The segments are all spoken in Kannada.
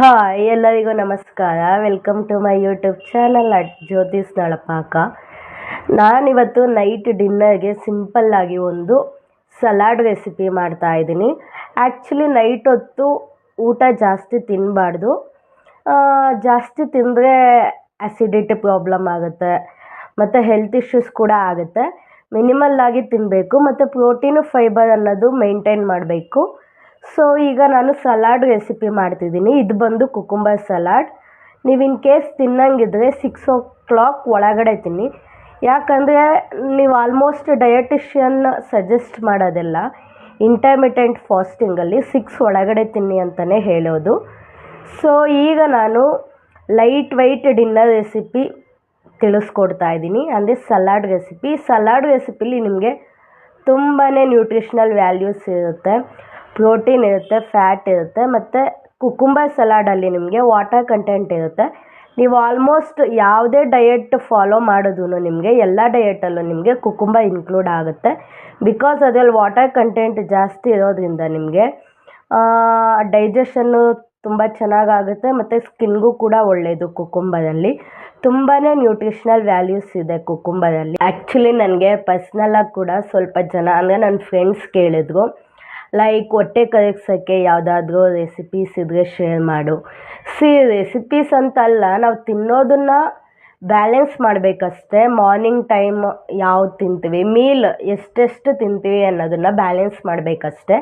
ಹಾಯ್, ಎಲ್ಲರಿಗೂ ನಮಸ್ಕಾರ. Welcome to my YouTube channel at Jyothi's Nalapaka ನಾನಿವತ್ತು ನೈಟ್ ಡಿನ್ನರ್ಗೆ ಸಿಂಪಲ್ಲಾಗಿ ಒಂದು ಸಲಾಡ್ ರೆಸಿಪಿ ಮಾಡ್ತಾ ಇದ್ದೀನಿ. ಆ್ಯಕ್ಚುಲಿ ನೈಟ್ ಹೊತ್ತು ಊಟ ಜಾಸ್ತಿ ತಿನ್ನಬಾರ್ದು ಜಾಸ್ತಿ ತಿಂದರೆ ಆ್ಯಸಿಡಿಟಿ ಪ್ರಾಬ್ಲಮ್ ಆಗುತ್ತೆ. ಮತ್ತು ಹೆಲ್ತ್ ಇಶ್ಯೂಸ್ ಕೂಡ ಆಗುತ್ತೆ. ಮಿನಿಮಲ್ ಆಗಿ ತಿನ್ನಬೇಕು ಮತ್ತು ಪ್ರೋಟೀನು ಫೈಬರ್ ಅನ್ನೋದು ಮೇಂಟೈನ್ ಮಾಡಬೇಕು. ಸೊ ಈಗ ನಾನು ಸಲಾಡ್ ರೆಸಿಪಿ ಮಾಡ್ತಿದ್ದೀನಿ. ಇದು ಬಂದು ಕುಕುಂಬರ್ ಸಲಾಡ್ ನೀವು ಇನ್ ಕೇಸ್ ತಿನ್ನಂಗಿದ್ರೆ ಸಿಕ್ಸ್ ಓ ಕ್ಲಾಕ್ ಒಳಗಡೆ ತಿನ್ನಿ. ಯಾಕಂದರೆ ನೀವು ಆಲ್ಮೋಸ್ಟ್ ಡಯಟಿಷಿಯನ್ ಸಜೆಸ್ಟ್ ಮಾಡೋದೆಲ್ಲ. ಇಂಟರ್ಮಿಟೆಂಟ್ ಫಾಸ್ಟಿಂಗಲ್ಲಿ ಸಿಕ್ಸ್ ಒಳಗಡೆ ತಿನ್ನಿ ಅಂತಲೇ ಹೇಳೋದು. ಸೊ ಈಗ ನಾನು ಲೈಟ್ ವೈಟ್ ಡಿನ್ನರ್ ರೆಸಿಪಿ ತಿಳಿಸ್ಕೊಡ್ತಾ ಇದ್ದೀನಿ. ಅಂದರೆ ಸಲಾಡ್ ರೆಸಿಪಿ ಸಲಾಡ್ ರೆಸಿಪಿಲಿ ನಿಮಗೆ ತುಂಬಾ ನ್ಯೂಟ್ರಿಷ್ನಲ್ ವ್ಯಾಲ್ಯೂಸ್ ಇರುತ್ತೆ. ಪ್ರೋಟೀನ್ ಇರುತ್ತೆ, ಫ್ಯಾಟ್ ಇರುತ್ತೆ, ಮತ್ತು ಕುಕುಂಬರ್ ಸಲಾಡಲ್ಲಿ ನಿಮಗೆ ವಾಟರ್ ಕಂಟೆಂಟ್ ಇರುತ್ತೆ. ನೀವು ಆಲ್ಮೋಸ್ಟ್ ಯಾವುದೇ ಡಯಟ್ ಫಾಲೋ ಮಾಡೋದೂ ನಿಮಗೆ ಎಲ್ಲ ಡಯೆಟಲ್ಲೂ ನಿಮಗೆ ಕುಕುಂಬ ಇನ್ಕ್ಲೂಡ್ ಆಗುತ್ತೆ. ಬಿಕಾಸ್ ಅದರಲ್ಲಿ ವಾಟರ್ ಕಂಟೆಂಟ್ ಜಾಸ್ತಿ ಇರೋದ್ರಿಂದ ನಿಮಗೆ ಡೈಜೆಷನ್ನು ತುಂಬ ಚೆನ್ನಾಗಾಗುತ್ತೆ, ಮತ್ತು ಸ್ಕಿನ್ಗೂ ಕೂಡ ಒಳ್ಳೆಯದು ಕುಕುಂಬದಲ್ಲಿ ತುಂಬಾ ನ್ಯೂಟ್ರಿಷ್ನಲ್ ವ್ಯಾಲ್ಯೂಸ್ ಇದೆ ಕುಕುಂಬದಲ್ಲಿ ಆ್ಯಕ್ಚುಲಿ ನನಗೆ ಪರ್ಸ್ನಲ್ಲಾಗಿ ಕೂಡ ಸ್ವಲ್ಪ ಜನ, ಅಂದರೆ ನನ್ನ ಫ್ರೆಂಡ್ಸ್ ಕೇಳಿದ್ರು. ಲೈಕ್ ಹೊಟ್ಟೆ ಕರಗ್ಸೋಕ್ಕೆ ಯಾವುದಾದ್ರೂ ರೆಸಿಪೀಸ್ ಇದ್ದರೆ ಶೇರ್ ಮಾಡು. ಸಿ ರೆಸಿಪೀಸ್ ಅಂತಲ್ಲ ನಾವು ತಿನ್ನೋದನ್ನು ಬ್ಯಾಲೆನ್ಸ್ ಮಾಡಬೇಕಷ್ಟೇ. ಮಾರ್ನಿಂಗ್ ಟೈಮ್ ಯಾವ್ದು ತಿಂತೀವಿ? ಮೀಲ್ ಎಷ್ಟೆಷ್ಟು ತಿಂತೀವಿ ಅನ್ನೋದನ್ನು ಬ್ಯಾಲೆನ್ಸ್ ಮಾಡಬೇಕಷ್ಟೆ.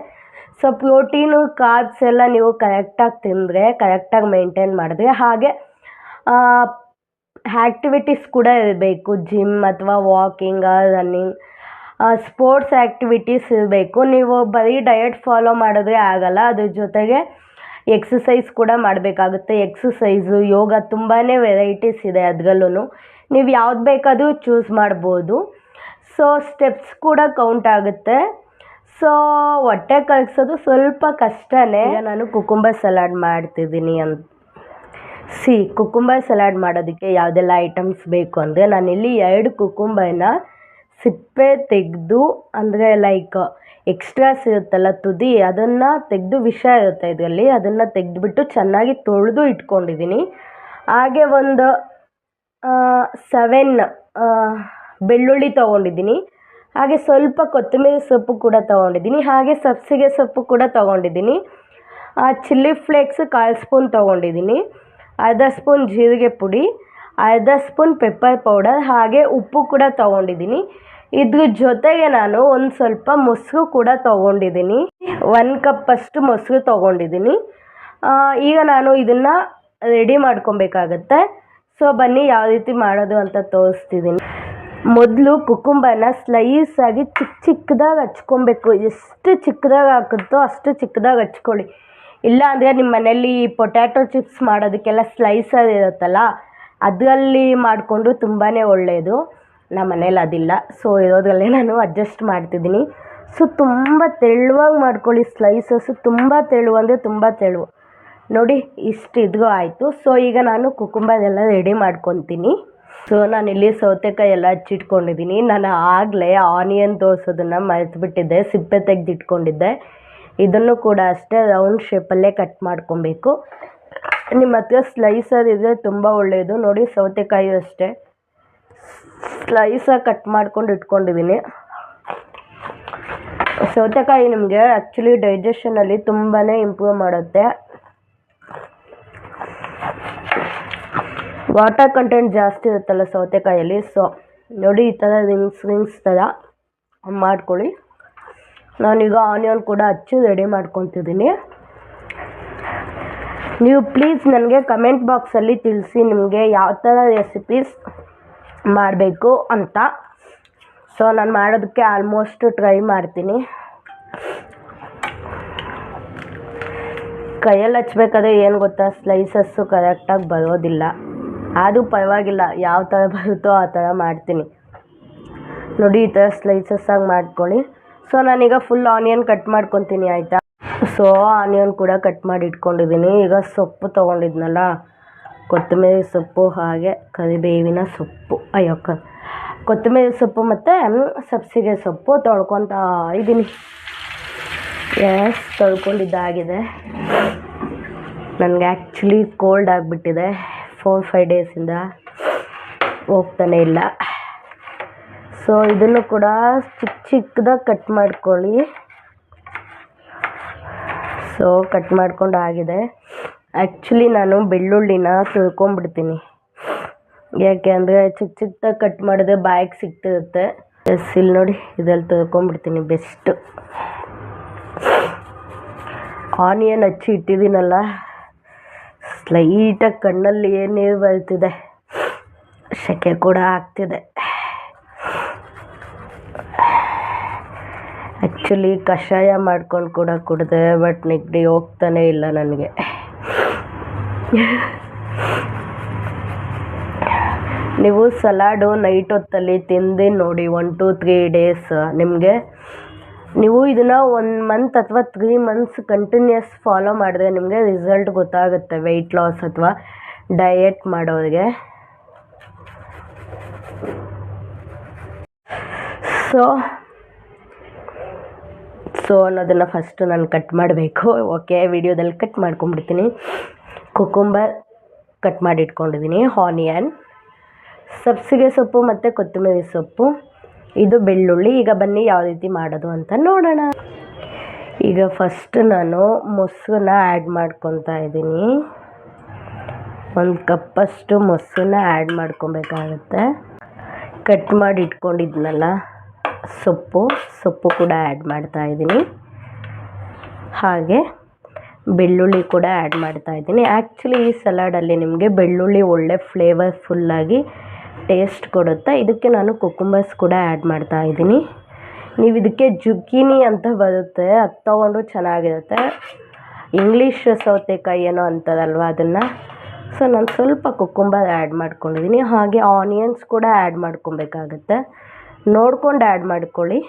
ಸೊ ಪ್ರೋಟೀನು ಕಾರ್ಬ್ಸ್ ಎಲ್ಲ ನೀವು ಕರೆಕ್ಟಾಗಿ ತಿಂದರೆ ಕರೆಕ್ಟಾಗಿ ಮೇಂಟೈನ್ ಮಾಡಿದ್ರೆ ಹಾಗೆ ಆ್ಯಕ್ಟಿವಿಟೀಸ್ ಕೂಡ ಇರಬೇಕು. ಜಿಮ್ ಅಥವಾ ವಾಕಿಂಗ ರನ್ನಿಂಗ್ ಸ್ಪೋರ್ಟ್ಸ್ ಆ್ಯಕ್ಟಿವಿಟೀಸ್ ಇರಬೇಕು ನೀವು ಬರೀ ಡಯಟ್ ಫಾಲೋ ಮಾಡಿದ್ರೆ ಆಗಲ್ಲ. ಅದ್ರ ಜೊತೆಗೆ ಎಕ್ಸಸೈಸ್ ಕೂಡ ಮಾಡಬೇಕಾಗುತ್ತೆ. ಎಕ್ಸಸೈಸು ಯೋಗ ತುಂಬಾ ವೆರೈಟೀಸ್ ಇದೆ ಅದ್ರಲ್ಲೂ ನೀವು ಯಾವ್ದು ಬೇಕಾದರೂ ಚೂಸ್ ಮಾಡ್ಬೋದು. ಸೊ ಸ್ಟೆಪ್ಸ್ ಕೂಡ ಕೌಂಟ್ ಆಗುತ್ತೆ. ಸೊ ಹೊಟ್ಟೆ ಕಲಗ್ಸೋದು ಸ್ವಲ್ಪ ಕಷ್ಟನೇ. ನಾನು ಕುಕುಂಬರ್ ಸಲಾಡ್ ಮಾಡ್ತಿದ್ದೀನಿ ಅಂತ ಸಿ ಕುಕುಂಬರ್ ಸಲಾಡ್ ಮಾಡೋದಕ್ಕೆ ಯಾವುದೆಲ್ಲ ಐಟಮ್ಸ್ ಬೇಕು ಅಂದರೆ ನಾನಿಲ್ಲಿ ಎರಡು ಕುಕುಂಬರ್ನ ಸಿಪ್ಪೆ ತೆಗೆದು ಅಂದರೆ ಲೈಕ್ ಎಕ್ಸ್ಟ್ರಾಸ್ ಇರುತ್ತಲ್ಲ ತುದಿ, ಅದನ್ನು ತೆಗೆದು ವಿಷ ಇರುತ್ತೆ ಇದರಲ್ಲಿ. ಅದನ್ನು ತೆಗೆದುಬಿಟ್ಟು ಚೆನ್ನಾಗಿ ತೊಳೆದು ಇಟ್ಕೊಂಡಿದ್ದೀನಿ ಹಾಗೆ ಒಂದು ಸೆವೆನ್ ಬೆಳ್ಳುಳ್ಳಿ ತೊಗೊಂಡಿದ್ದೀನಿ ಹಾಗೆ ಸ್ವಲ್ಪ ಕೊತ್ತಂಬರಿ ಸೊಪ್ಪು ಕೂಡ ತೊಗೊಂಡಿದ್ದೀನಿ ಹಾಗೆ ಸಬ್ಸಿಗೆ ಸೊಪ್ಪು ಕೂಡ ತೊಗೊಂಡಿದ್ದೀನಿ ಚಿಲ್ಲಿ ಫ್ಲೇಕ್ಸ್ ಕಾಲು ಸ್ಪೂನ್ ತೊಗೊಂಡಿದ್ದೀನಿ ಅರ್ಧ ಸ್ಪೂನ್ ಜೀರಿಗೆ ಪುಡಿ. ಅರ್ಧ ಸ್ಪೂನ್ ಪೆಪ್ಪರ್ ಪೌಡರ್ ಹಾಗೆ ಉಪ್ಪು ಕೂಡ ತೊಗೊಂಡಿದ್ದೀನಿ. ಇದ್ರ ಜೊತೆಗೆ ನಾನು ಒಂದು ಸ್ವಲ್ಪ ಮೊಸರು ಕೂಡ ತೊಗೊಂಡಿದ್ದೀನಿ. ಒಂದು ಕಪ್ಪಷ್ಟು ಮೊಸರು ತೊಗೊಂಡಿದ್ದೀನಿ. ಈಗ ನಾನು ಇದನ್ನು ರೆಡಿ ಮಾಡ್ಕೊಬೇಕಾಗತ್ತೆ. ಸೊ ಬನ್ನಿ ಯಾವ ರೀತಿ ಮಾಡೋದು ಅಂತ ತೋರಿಸ್ತಿದ್ದೀನಿ. ಮೊದಲು ಕುಕುಂಬರ್ನ ಸ್ಲೈಸಾಗಿ ಚಿಕ್ಕ ಚಿಕ್ಕದಾಗಿ ಹಚ್ಕೊಬೇಕು. ಎಷ್ಟು ಚಿಕ್ಕದಾಗಿ ಹಾಕುತ್ತೋ ಅಷ್ಟು ಚಿಕ್ಕದಾಗಿ ಹಚ್ಕೊಳ್ಳಿ. ಇಲ್ಲ ಅಂದರೆ ನಿಮ್ಮ ಮನೇಲಿ ಪೊಟ್ಯಾಟೊ ಚಿಪ್ಸ್ ಮಾಡೋದಕ್ಕೆಲ್ಲ ಸ್ಲೈಸರ್ ಇರುತ್ತಲ್ಲ ಅದರಲ್ಲಿ ಮಾಡಿಕೊಂಡು ತುಂಬಾ ಒಳ್ಳೆಯದು ನಮ್ಮ ಮನೇಲಿ ಅದಿಲ್ಲ. ಸೊ ಇರೋದ್ರಲ್ಲೇ ನಾನು ಅಡ್ಜಸ್ಟ್ ಮಾಡ್ತಿದ್ದೀನಿ. ಸೊ ತುಂಬ ತೆಳುವಾಗಿ ಮಾಡ್ಕೊಳ್ಳಿ ಸ್ಲೈಸಸ್ಸು ತುಂಬ ತೆಳು ಅಂದರೆ ತುಂಬ ತೆಳು. ನೋಡಿ, ಇಷ್ಟು ಇದು ಆಯಿತು. ಸೊ ಈಗ ನಾನು ಕುಕುಂಬರ್ ಎಲ್ಲ ರೆಡಿ ಮಾಡ್ಕೊತೀನಿ ಸೊ ನಾನಿಲ್ಲಿ ಸೌತೆಕಾಯಿ ಎಲ್ಲ ಹಚ್ಚಿಟ್ಕೊಂಡಿದ್ದೀನಿ. ನಾನು ಆಗಲೇ ಆನಿಯನ್ ತೋರಿಸೋದನ್ನು ಮರೆತುಬಿಟ್ಟಿದ್ದೆ. ಸಿಪ್ಪೆ ತೆಗೆದಿಟ್ಕೊಂಡಿದ್ದೆ. ಇದನ್ನು ಕೂಡ ಅಷ್ಟೇ ರೌಂಡ್ ಶೇಪಲ್ಲೇ ಕಟ್ ಮಾಡ್ಕೊಬೇಕು. ನಿಮ್ಮ ಹತ್ರ ಸ್ಲೈಸರ್ ಇದ್ರೆ ತುಂಬ ಒಳ್ಳೆಯದು ನೋಡಿ ಸೌತೆಕಾಯಿ ಅಷ್ಟೇ. ಸ್ಲೈಸಾಗಿ ಕಟ್ ಮಾಡ್ಕೊಂಡು ಇಟ್ಕೊಂಡಿದ್ದೀನಿ ಸೌತೆಕಾಯಿ ನಿಮಗೆ ಆ್ಯಕ್ಚುಲಿ ಡೈಜೆಷನಲ್ಲಿ ತುಂಬಾ ಇಂಪ್ರೂವ್ ಮಾಡುತ್ತೆ. ವಾಟರ್ ಕಂಟೆಂಟ್ ಜಾಸ್ತಿ ಇರುತ್ತಲ್ಲ ಸೌತೆಕಾಯಲ್ಲಿ ಸೊ ನೋಡಿ ಈ ಥರ ರಿಂಗ್ಸ್ ರಿಂಗ್ಸ್ ಥರ ಮಾಡ್ಕೊಳ್ಳಿ. ನಾನೀಗ ಆನಿಯನ್ ಕೂಡ ಹಚ್ಚಿ ರೆಡಿ ಮಾಡ್ಕೊತಿದ್ದೀನಿ ನೀವು ಪ್ಲೀಸ್ ನನಗೆ ಕಮೆಂಟ್ ಬಾಕ್ಸಲ್ಲಿ ತಿಳಿಸಿ ನಿಮಗೆ ಯಾವ ಥರ ರೆಸಿಪೀಸ್ ಮಾಡಬೇಕು ಅಂತ. ಸೊ ನಾನು ಮಾಡೋದಕ್ಕೆ ಆಲ್ಮೋಸ್ಟ್ ಟ್ರೈ ಮಾಡ್ತೀನಿ. ಕೈಯಲ್ಲಿ ಹಚ್ಬೇಕಾದ್ರೆ ಏನು ಗೊತ್ತಾ? ಸ್ಲೈಸಸ್ಸು ಕರೆಕ್ಟಾಗಿ ಬರೋದಿಲ್ಲ. ಆದರೂ ಪರವಾಗಿಲ್ಲ, ಯಾವ ಥರ ಬರುತ್ತೋ ಆ ಥರ ಮಾಡ್ತೀನಿ. ನೋಡಿ, ಈ ಥರ ಸ್ಲೈಸಸ್ಸಾಗಿ ಮಾಡ್ಕೊಳ್ಳಿ. ಸೊ ನಾನೀಗ ಫುಲ್ ಆನಿಯನ್ ಕಟ್ ಮಾಡ್ಕೊತೀನಿ, ಆಯಿತಾ? ಸೊ ಆನಿಯನ್ ಕೂಡ ಕಟ್ ಮಾಡಿ ಇಟ್ಕೊಂಡಿದ್ದೀನಿ ಈಗ ಸೊಪ್ಪು ತೊಗೊಂಡಿದ್ನಲ್ಲ, ಕೊತ್ತಂಬರಿ ಸೊಪ್ಪು ಹಾಗೆ ಕರಿಬೇವಿನ ಸೊಪ್ಪು. ಅಯ್ಯೋ, ಕ, ಕೊತ್ತಂಬರಿ ಸೊಪ್ಪು ಮತ್ತು ಸಬ್ಸಿಗೆ ಸೊಪ್ಪು ತೊಳ್ಕೊತಾ ಇದ್ದೀನಿ ಎಸ್ ತೊಳ್ಕೊಂಡಿದ್ದಾಗಿದೆ. ನನಗೆ ಆ್ಯಕ್ಚುಲಿ ಕೋಲ್ಡ್ ಆಗಿಬಿಟ್ಟಿದೆ. ಫೋರ್ ಫೈವ್ ಡೇಸಿಂದ ಹೋಗ್ತಾನೆ ಇಲ್ಲ. ಸೊ ಇದನ್ನು ಕೂಡ ಚಿಕ್ಕ ಚಿಕ್ಕದಾಗಿ ಕಟ್ ಮಾಡ್ಕೊಳ್ಳಿ. ಸೊ ಕಟ್ ಮಾಡ್ಕೊಂಡು ಆಗಿದೆ. ಆ್ಯಕ್ಚುಲಿ ನಾನು ಬೆಳ್ಳುಳ್ಳಿನ ತಿಳ್ಕೊಂಬಿಡ್ತೀನಿ ಯಾಕೆ ಅಂದರೆ ಚಿಕ್ಕ ಚಿಕ್ಕದಾಗಿ ಕಟ್ ಮಾಡಿದ್ರೆ ಬಾಯಿಗೆ ಸಿಗ್ತಿರುತ್ತೆ. ಎಸ್ ಇಲ್ಲಿ ನೋಡಿ, ಇದ್ರಲ್ಲಿ ತುಳ್ಕೊಂಡ್ಬಿಡ್ತೀನಿ ಬೆಸ್ಟು ಆನಿಯನ್ ಹಚ್ಚಿ ಇಟ್ಟಿದ್ದೀನಲ್ಲ. ಸ್ಲೈಟಾಗಿ ಕಣ್ಣಲ್ಲಿ ನೀರು ಬರ್ತಿದೆ ಸೆಕೆ ಕೂಡ ಆಗ್ತಿದೆ. ಆ್ಯಕ್ಚುಲಿ ಕಷಾಯ ಮಾಡ್ಕೊಂಡು ಕೂಡ ಕುಡಿದೆ, ಬಟ್ ನೆಗಡಿ ಹೋಗ್ತಾನೆ ಇಲ್ಲ ನನಗೆ. ನೀವು ಸಲಾಡು ನೈಟ್ ಹೊತ್ತಲ್ಲಿ ತಿಂದು ನೋಡಿ ಒನ್ ಟು ತ್ರೀ ಡೇಸ್ ನಿಮಗೆ? ನೀವು ಇದನ್ನು ಒನ್ ಮಂತ್ ಅಥವಾ ತ್ರೀ ಮಂತ್ಸ್ ಕಂಟಿನ್ಯೂಸ್ ಫಾಲೋ ಮಾಡಿದ್ರೆ ನಿಮಗೆ ರಿಸಲ್ಟ್ ಗೊತ್ತಾಗುತ್ತೆ ವೆಯ್ಟ್ ಲಾಸ್ ಅಥವಾ ಡಯೆಟ್ ಮಾಡೋರಿಗೆ. ಸೊ ಸೊ ಅನ್ನೋದನ್ನು ಫಸ್ಟು ನಾನು ಕಟ್ ಮಾಡಬೇಕು. ಓಕೆ ವಿಡಿಯೋದಲ್ಲಿ ಕಟ್ ಮಾಡ್ಕೊಂಬಿಡ್ತೀನಿ ಕುಕುಂಬರ್ ಕಟ್ ಮಾಡಿ ಇಟ್ಕೊಂಡಿದ್ದೀನಿ ಆನಿಯನ್ ಸಬ್ಸಿಗೆ ಸೊಪ್ಪು ಮತ್ತು ಕೊತ್ತಂಬರಿ ಸೊಪ್ಪು. ಇದು ಬೆಳ್ಳುಳ್ಳಿ. ಈಗ ಬನ್ನಿ ಯಾವ ರೀತಿ ಮಾಡೋದು ಅಂತ ನೋಡೋಣ. ಈಗ ಫಸ್ಟ್ ನಾನು ಮೊಸರನ್ನ ಆ್ಯಡ್ ಮಾಡ್ಕೊತಾ ಇದ್ದೀನಿ ಒಂದು ಕಪ್ಪಷ್ಟು ಮೊಸರನ್ನ ಆ್ಯಡ್ ಮಾಡ್ಕೊಬೇಕಾಗುತ್ತೆ. ಕಟ್ ಮಾಡಿ ಇಟ್ಕೊಂಡಿದ್ನಲ್ಲ ಸೊಪ್ಪು ಸೊಪ್ಪು ಕೂಡ ಆ್ಯಡ್ ಮಾಡ್ತಾ ಇದ್ದೀನಿ. ಹಾಗೆ ಬೆಳ್ಳುಳ್ಳಿ ಕೂಡ ಆ್ಯಡ್ ಮಾಡ್ತಾ ಇದ್ದೀನಿ. ಆ್ಯಕ್ಚುಲಿ ಈ ಸಲಾಡಲ್ಲಿ ನಿಮಗೆ ಬೆಳ್ಳುಳ್ಳಿ ಒಳ್ಳೆ ಫ್ಲೇವರ್ಫುಲ್ಲಾಗಿ ಟೇಸ್ಟ್ ಕೊಡುತ್ತೆ. ಇದಕ್ಕೆ ನಾನು ಕುಕುಂಬರ್ಸ್ ಕೂಡ ಆ್ಯಡ್ ಮಾಡ್ತಾ ಇದ್ದೀನಿ. ನೀವು ಇದಕ್ಕೆ ಜುಗ್ಗಿನಿ ಅಂತ ಬರುತ್ತೆ. ಅದು ತೊಗೊಂಡು ಚೆನ್ನಾಗಿರುತ್ತೆ. ಇಂಗ್ಲೀಷ್ ಸೌತೆಕಾಯಿ ಏನೋ ಅಂತದಲ್ವ ಅದನ್ನು? ಸೊ ನಾನು ಸ್ವಲ್ಪ ಕುಕುಂಬರ್ ಆ್ಯಡ್ ಮಾಡ್ಕೊಂಡಿದ್ದೀನಿ. ಹಾಗೆ ಆನಿಯನ್ಸ್ ಕೂಡ ಆ್ಯಡ್ ಮಾಡ್ಕೊಬೇಕಾಗತ್ತೆ. ನೋಡ್ಕೊಂಡು ಆ್ಯಡ್ ಮಾಡ್ಕೊಳ್ಳಿ.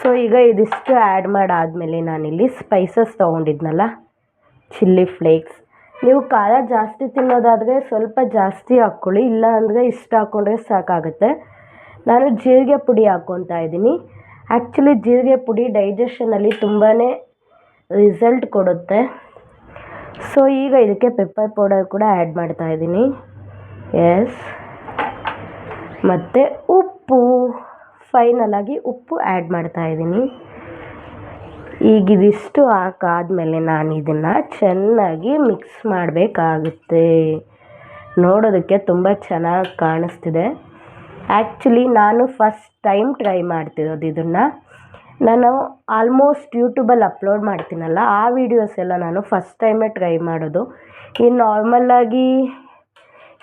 ಸೊ ಈಗ ಇದಿಷ್ಟು ಆ್ಯಡ್ ಮಾಡಾದಮೇಲೆ ನಾನಿಲ್ಲಿ ಸ್ಪೈಸಸ್ ತೊಗೊಂಡಿದ್ನಲ್ಲ ಚಿಲ್ಲಿ ಫ್ಲೇಕ್ಸ್ ನೀವು ಖಾರ ಜಾಸ್ತಿ ತಿನ್ನೋದಾದರೆ ಸ್ವಲ್ಪ ಜಾಸ್ತಿ ಹಾಕ್ಕೊಳ್ಳಿ ಇಲ್ಲ ಅಂದರೆ ಇಷ್ಟು ಹಾಕ್ಕೊಂಡ್ರೆ ಸಾಕಾಗುತ್ತೆ. ನಾನು ಜೀರಿಗೆ ಪುಡಿ ಹಾಕ್ಕೊತಾ ಇದ್ದೀನಿ. ಆ್ಯಕ್ಚುಲಿ ಜೀರಿಗೆ ಪುಡಿ ಡೈಜೆಷನಲ್ಲಿ ತುಂಬಾ ರಿಸಲ್ಟ್ ಕೊಡುತ್ತೆ. ಸೊ ಈಗ ಇದಕ್ಕೆ ಪೆಪ್ಪರ್ ಪೌಡರ್ ಕೂಡ ಆ್ಯಡ್ ಮಾಡ್ತಾ ಇದ್ದೀನಿ. ಎಸ್ ಮತ್ತು ಉಪ್ಪು. ಫೈನಲಾಗಿ ಉಪ್ಪು ಆ್ಯಡ್ ಮಾಡ್ತಾ ಇದ್ದೀನಿ. ಈಗ ಇದಿಷ್ಟು ಹಾಕಾದ್ಮೇಲೆ ನಾನು ಇದನ್ನು ಚೆನ್ನಾಗಿ ಮಿಕ್ಸ್ ಮಾಡಬೇಕಾಗುತ್ತೆ. ನೋಡೋದಕ್ಕೆ ತುಂಬ ಚೆನ್ನಾಗಿ ಕಾಣಿಸ್ತಿದೆ. ಆ್ಯಕ್ಚುಲಿ ನಾನು ಫಸ್ಟ್ ಟೈಮ್ ಟ್ರೈ ಮಾಡ್ತಿರೋದು ಇದನ್ನು. ನಾನು ಆಲ್ಮೋಸ್ಟ್ ಯೂಟ್ಯೂಬಲ್ಲಿ ಅಪ್ಲೋಡ್ ಮಾಡ್ತೀನಲ್ಲ, ಆ ವೀಡಿಯೋಸ್ ಎಲ್ಲ ನಾನು ಫಸ್ಟ್ ಟೈಮೇ ಟ್ರೈ ಮಾಡೋದು. ಈ ನಾರ್ಮಲ್ಲಾಗಿ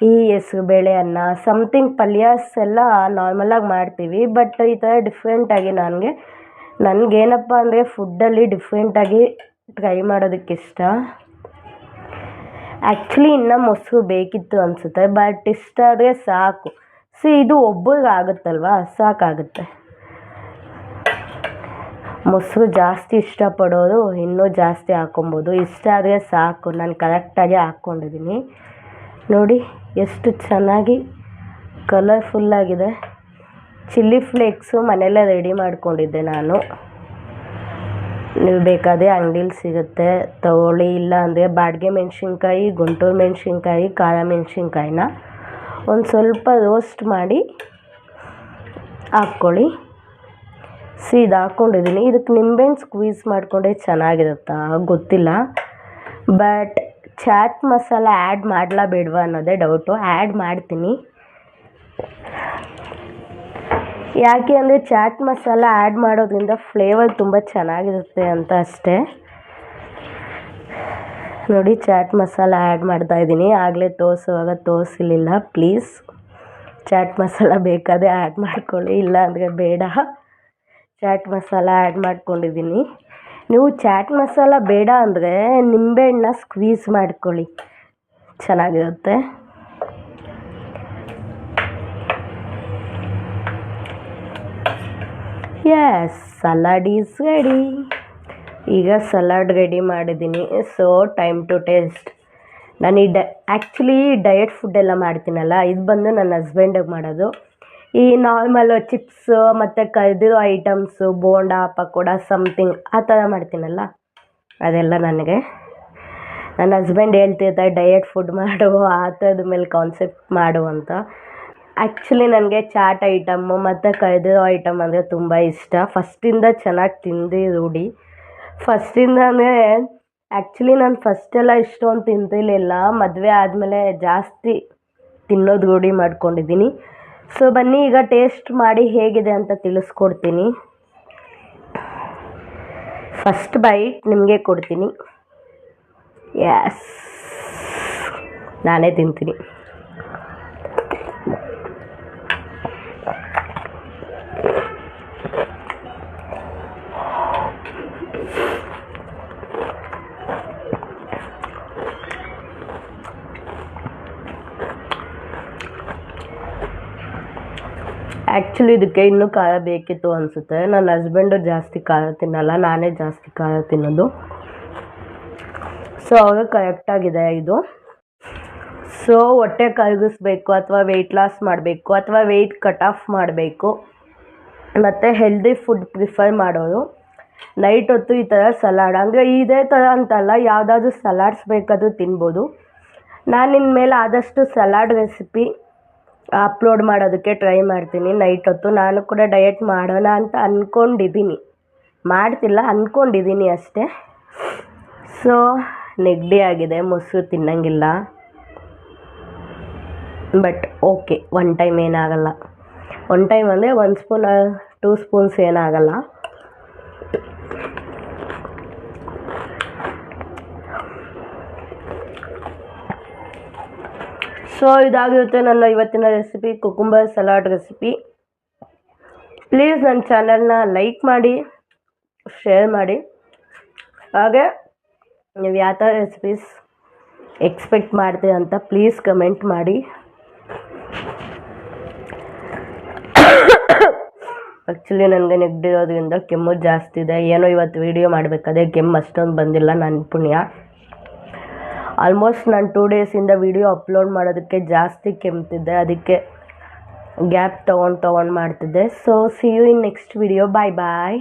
ಈ ಹೆಸ್ರುಬೇಳೆ ಅನ್ನ ಸಮಥಿಂಗ್ ಪಲ್ಯಾಸ್ ಎಲ್ಲ ನಾರ್ಮಲಾಗಿ ಮಾಡ್ತೀವಿ ಬಟ್ ಈ ಥರ ಡಿಫ್ರೆಂಟಾಗಿ ನನಗೆ, ನನಗೇನಪ್ಪ ಅಂದರೆ ಫುಡ್ಡಲ್ಲಿ ಡಿಫ್ರೆಂಟಾಗಿ ಟ್ರೈ ಮಾಡೋದಕ್ಕೆ ಇಷ್ಟ. ಆ್ಯಕ್ಚುಲಿ ಇನ್ನೂ ಮೊಸರು ಬೇಕಿತ್ತು ಅನಿಸುತ್ತೆ ಬಟ್ ಇಷ್ಟ ಆದರೆ ಸಾಕು. ಸಿ ಇದು ಒಬ್ಬರಿಗೆ ಆಗುತ್ತಲ್ವ? ಸಾಕಾಗುತ್ತೆ. ಮೊಸರು ಜಾಸ್ತಿ ಇಷ್ಟಪಡೋರು ಇನ್ನೂ ಜಾಸ್ತಿ ಹಾಕ್ಕೊಬೋದು ಇಷ್ಟ ಆದರೆ ಸಾಕು, ನಾನು ಕರೆಕ್ಟಾಗಿ ಹಾಕ್ಕೊಂಡಿದ್ದೀನಿ ನೋಡಿ. ಎಷ್ಟು ಚೆನ್ನಾಗಿ ಕಲರ್ಫುಲ್ಲಾಗಿದೆ ಚಿಲ್ಲಿ ಫ್ಲೇಕ್ಸು ಮನೆಯಲ್ಲೇ ರೆಡಿ ಮಾಡಿಕೊಂಡಿದ್ದೆ ನಾನು. ನೀವು ಬೇಕಾದರೆ ಅಂಗಡೀಲಿ ಸಿಗುತ್ತೆ. ತಗೊಳ್ಳಿ, ಇಲ್ಲ ಅಂದರೆ ಬಾಡಿಗೆ ಮೆಣಸಿನ್ಕಾಯಿ, ಗುಂಟೂರು ಮೆಣಸಿನ್ಕಾಯಿ, ಖಾರ ಮೆಣಸಿನ್ಕಾಯಿನ ಒಂದು ಸ್ವಲ್ಪ ರೋಸ್ಟ್ ಮಾಡಿ ಹಾಕ್ಕೊಳ್ಳಿ. ಸಿ ಇದು ಹಾಕ್ಕೊಂಡಿದ್ದೀನಿ. ಇದಕ್ಕೆ ನಿಂಬೆಹಣ್ಣು ಸ್ಕ್ವೀಸ್ ಮಾಡಿಕೊಂಡ್ರೆ ಚೆನ್ನಾಗಿರುತ್ತಾ ಗೊತ್ತಿಲ್ಲ. ಬಟ್ ಚಾಟ್ ಮಸಾಲ ಆ್ಯಡ್ ಮಾಡಲಾ ಬೇಡವಾ ಅನ್ನೋದೇ ಡೌಟು ಆ್ಯಡ್ ಮಾಡ್ತೀನಿ. ಯಾಕೆ ಅಂದರೆ ಚಾಟ್ ಮಸಾಲ ಆ್ಯಡ್ ಮಾಡೋದ್ರಿಂದ ಫ್ಲೇವರ್ ತುಂಬ ಚೆನ್ನಾಗಿರುತ್ತೆ ಅಂತ ಅಷ್ಟೇ. ನೋಡಿ ಚಾಟ್ ಮಸಾಲ ಆ್ಯಡ್ ಮಾಡ್ತಾ ಇದ್ದೀನಿ. ಆಗಲೇ ತೋರಿಸುವಾಗ ತೋರಿಸಲಿಲ್ಲ ಪ್ಲೀಸ್ ಚಾಟ್ ಮಸಾಲ ಬೇಕಾದರೆ ಆ್ಯಡ್ ಮಾಡ್ಕೊಳ್ಳಿ. ಇಲ್ಲ ಅಂದರೆ ಬೇಡ. ಚಾಟ್ ಮಸಾಲ ಆ್ಯಡ್ ಮಾಡ್ಕೊಂಡಿದ್ದೀನಿ. ನೀವು ಚಾಟ್ ಮಸಾಲ ಬೇಡ ಅಂದರೆ ನಿಂಬೆಹಣ್ಣನ್ನ ಸ್ಕ್ವೀಸ್ ಮಾಡ್ಕೊಳ್ಳಿ. ಚೆನ್ನಾಗಿರುತ್ತೆ. ಎಸ್ ಸಲಾಡ್ ಈಸ್ ರೆಡಿ ಈಗ ಸಲಾಡ್ ರೆಡಿ ಮಾಡಿದ್ದೀನಿ. ಸೊ ಟೈಮ್ ಟು ಟೇಸ್ಟ್ ನಾನು ಈ ಡ ಆ್ಯಕ್ಚುಲಿ ಡಯಟ್ ಫುಡ್ಡೆಲ್ಲ ಮಾಡ್ತೀನಲ್ಲ, ಇದು ಬಂದು ನನ್ನ ಹಸ್ಬೆಂಡಿಗೆ ಮಾಡೋದು. ಈ ನಾರ್ಮಲ್ ಚಿಪ್ಸ್ ಮತ್ತು ಕರಿದಿರೋ ಐಟಮ್ಸು ಬೋಂಡ, ಪಕೋಡ ಸಮಥಿಂಗ್ ಆ ಥರ ಮಾಡ್ತೀನಲ್ಲ? ಅದೆಲ್ಲ ನನಗೆ. ನನ್ನ ಹಸ್ಬೆಂಡ್ ಹೇಳ್ತಿರ್ತಾರೆ ಡಯಟ್ ಫುಡ್ ಮಾಡು, ಆ ಥರದ ಮೇಲೆ ಕಾನ್ಸೆಪ್ಟ್ ಮಾಡು ಅಂತ. ಆ್ಯಕ್ಚುಲಿ ನನಗೆ ಚಾಟ್ ಐಟಮ್ಮು ಮತ್ತು ಕರಿದಿರೋ ಐಟಮ್ ಅಂದರೆ ತುಂಬ ಇಷ್ಟ. ಫಸ್ಟಿಂದ ಚೆನ್ನಾಗಿ ತಿಂದು ರೂಢಿ. ಫಸ್ಟಿಂದ ಅಂದರೆ ಆ್ಯಕ್ಚುಲಿ ನಾನು ಫಸ್ಟೆಲ್ಲ ಇಷ್ಟೊಂದು ತಿಂತಿರ್ಲಿಲ್ಲ. ಮದುವೆ ಆದಮೇಲೆ ಜಾಸ್ತಿ ತಿನ್ನೋದು ರೂಢಿ ಮಾಡ್ಕೊಂಡಿದ್ದೀನಿ. ಸೊ ಬನ್ನಿ, ಈಗ ಟೇಸ್ಟ್ ಮಾಡಿ ಹೇಗಿದೆ ಅಂತ ತಿಳಿಸ್ಕೊಡ್ತೀನಿ. ಫಸ್ಟ್ ಬೈಟ್ ನಿಮಗೆ ಕೊಡ್ತೀನಿ. ಎಸ್ ನಾನೇ ತಿಂತೀನಿ. ಆ್ಯಕ್ಚುಲಿ ಇದಕ್ಕೆ ಇನ್ನೂ ಖಾರ ಬೇಕಿತ್ತು ಅನಿಸುತ್ತೆ. ನನ್ನ ಹಸ್ಬೆಂಡು ಜಾಸ್ತಿ ಖಾರ ತಿನ್ನಲ್ಲ, ನಾನೇ ಜಾಸ್ತಿ ಖಾರ ತಿನ್ನೋದು. ಸೊ ಅವಾಗ ಕರೆಕ್ಟಾಗಿದೆ ಇದು. ಸೊ ಹೊಟ್ಟೆ ಕರಗಿಸ್ಬೇಕು ಅಥವಾ ವೆಯ್ಟ್ ಲಾಸ್ ಮಾಡಬೇಕು ಅಥವಾ ವೆಯ್ಟ್ ಕಟ್ ಆಫ್ ಮಾಡಬೇಕು. ಮತ್ತು ಹೆಲ್ದಿ ಫುಡ್ ಪ್ರಿಫರ್ ಮಾಡೋರು. ನೈಟ್ ಹೊತ್ತು ಈ ಥರ ಸಲಾಡ್ ಅಂದರೆ ಇದೇ ಥರ ಅಂತಲ್ಲ, ಯಾವುದಾದ್ರೂ ಸಲಾಡ್ಸ್ ಬೇಕಾದರೂ ತಿನ್ಬೋದು. ನಾನು ಇನ್ಮೇಲೆ ಆದಷ್ಟು ಸಲಾಡ್ ರೆಸಿಪಿ ಅಪ್ಲೋಡ್ ಮಾಡೋದಕ್ಕೆ ಟ್ರೈ ಮಾಡ್ತೀನಿ. ನೈಟ್ ಹೊತ್ತು ನಾನು ಕೂಡ ಡಯಟ್ ಮಾಡೋಣ ಅಂತ ಅಂದ್ಕೊಂಡಿದ್ದೀನಿ ಮಾಡ್ತಿಲ್ಲ ಅಂದ್ಕೊಂಡಿದ್ದೀನಿ ಅಷ್ಟೇ. ಸೊ ನೆಗಡಿ ಆಗಿದೆ, ಮೊಸರು ತಿನ್ನಂಗಿಲ್ಲ. ಬಟ್ ಓಕೆ ಒನ್ ಟೈಮ್ ಏನಾಗಲ್ಲ. ಒನ್ ಟೈಮ್ ಅಂದರೆ ಒನ್ ಸ್ಪೂನ್ ಟೂ ಸ್ಪೂನ್ಸ್ ಏನಾಗಲ್ಲ. ಸೊ, ಇದಾಗಿರುತ್ತೆ ನನ್ನ ಇವತ್ತಿನ recipe cucumber salad recipe please ನನ್ನ ಚಾನಲ್ನ ಲೈಕ್ ಮಾಡಿ ಶೇರ್ ಮಾಡಿ. ಹಾಗೆ, ನೀವು ಯಾವ ಥರ ರೆಸಿಪೀಸ್ ಎಕ್ಸ್ಪೆಕ್ಟ್ ಮಾಡ್ತೀರ ಅಂತ ಪ್ಲೀಸ್ ಕಮೆಂಟ್ ಮಾಡಿ. ಆ್ಯಕ್ಚುಲಿ ನನಗೆ ನೆಗಡಿರೋದ್ರಿಂದ ಕೆಮ್ಮು ಜಾಸ್ತಿ ಇದೆ. ಏನೋ ಇವತ್ತು ವೀಡಿಯೋ ಮಾಡಬೇಕಾದ್ರೆ ಕೆಮ್ಮು ಅಷ್ಟೊಂದು ಬಂದಿಲ್ಲ ನನ್ನ ಪುಣ್ಯ. ಆಲ್ಮೋಸ್ಟ್ ನಾನು ಟೂ ಡೇಸಿಂದ ವೀಡಿಯೋ ಅಪ್ಲೋಡ್ ಮಾಡೋದಕ್ಕೆ ಜಾಸ್ತಿ ಕೆಮ್ತಿದ್ದೆ. ಅದಕ್ಕೆ ಗ್ಯಾಪ್ ತೊಗೊಂಡು ತೊಗೊಂಡು ಮಾಡ್ತಿದ್ದೆ. So see you in next video bye bye